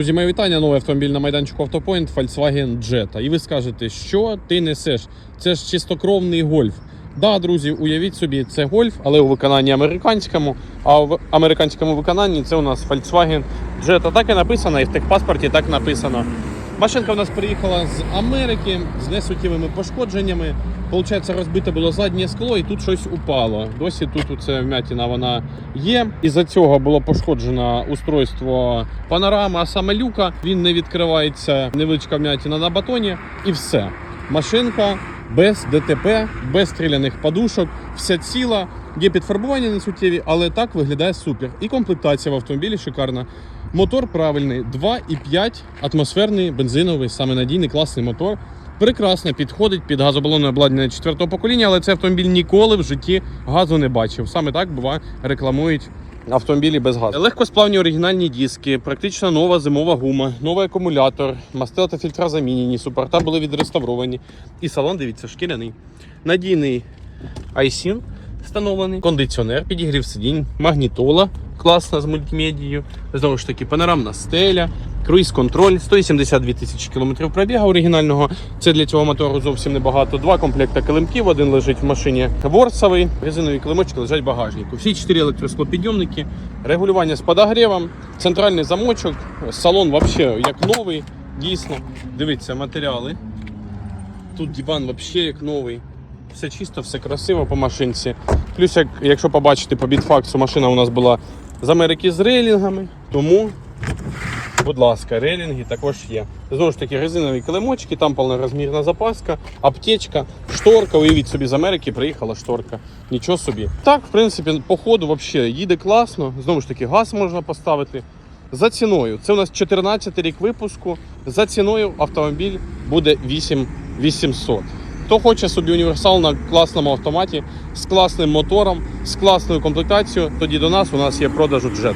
Друзі, моє вітання, новий автомобіль на майданчику Автопоінт Volkswagen Jetta. І ви скажете, що ти несеш? Це ж чистокровний гольф. Да, друзі, уявіть собі, це гольф, але у виконанні американському. А в американському виконанні це у нас Volkswagen Jetta. Так і написано, і в техпаспорті так написано. Машинка у нас приїхала з Америки з несуттєвими пошкодженнями. Получається, розбите було заднє скло, і тут щось упало. Досі тут оце вмятіна вона є. Із-за цього було пошкоджено устройство панорама, а саме люка. Він не відкривається, невеличка вмятіна на батоні, і все. Машинка без ДТП, без стріляних подушок, вся ціла. Є підфарбування несуттєві, але так виглядає супер. І комплектація в автомобілі шикарна. Мотор правильний, 2,5 атмосферний бензиновий, саме надійний класний мотор. Прекрасно підходить під газобалонне обладнання четвертого покоління, але цей автомобіль ніколи в житті газу не бачив. Саме так буває рекламують автомобілі без газу. Легкосплавні оригінальні диски, практично нова зимова гума, новий акумулятор, мастила та фільтра замінені, супорта були відреставровані. І салон, дивіться, шкіряний. Надійний айсін встановлений, кондиціонер, підігрів сидінь, магнітола класна з мультимедією. Знову ж таки, панорамна стеля, круїз-контроль, 182 тисячі кілометрів пробігу оригінального. Це для цього мотору зовсім небагато. Два комплекти килимків, один лежить в машині ворсовий, резинові килимочки лежать в багажнику. Всі чотири електросклопідйомники, регулювання з подогрівом, центральний замочок, салон взагалі як новий, дійсно. Дивіться, матеріали. Тут диван взагалі як новий. Все чисто, все красиво по машинці. Плюс, як, якщо побачите по бітфаксу, машина у нас була з Америки з рейлінгами, тому, будь ласка, рейлінги також є. Знову ж таки, резинові килимочки, там повнорозмірна запаска, аптечка, шторка. Уявіть собі, з Америки приїхала шторка. Нічого собі. Так, в принципі, по ходу взагалі їде класно. Знову ж таки, газ можна поставити. За ціною. Це у нас 14 рік випуску. За ціною автомобіль буде 8800. Хто хоче собі універсал на класному автоматі з класним мотором, з класною комплектацією, тоді до нас у нас є продаж джета.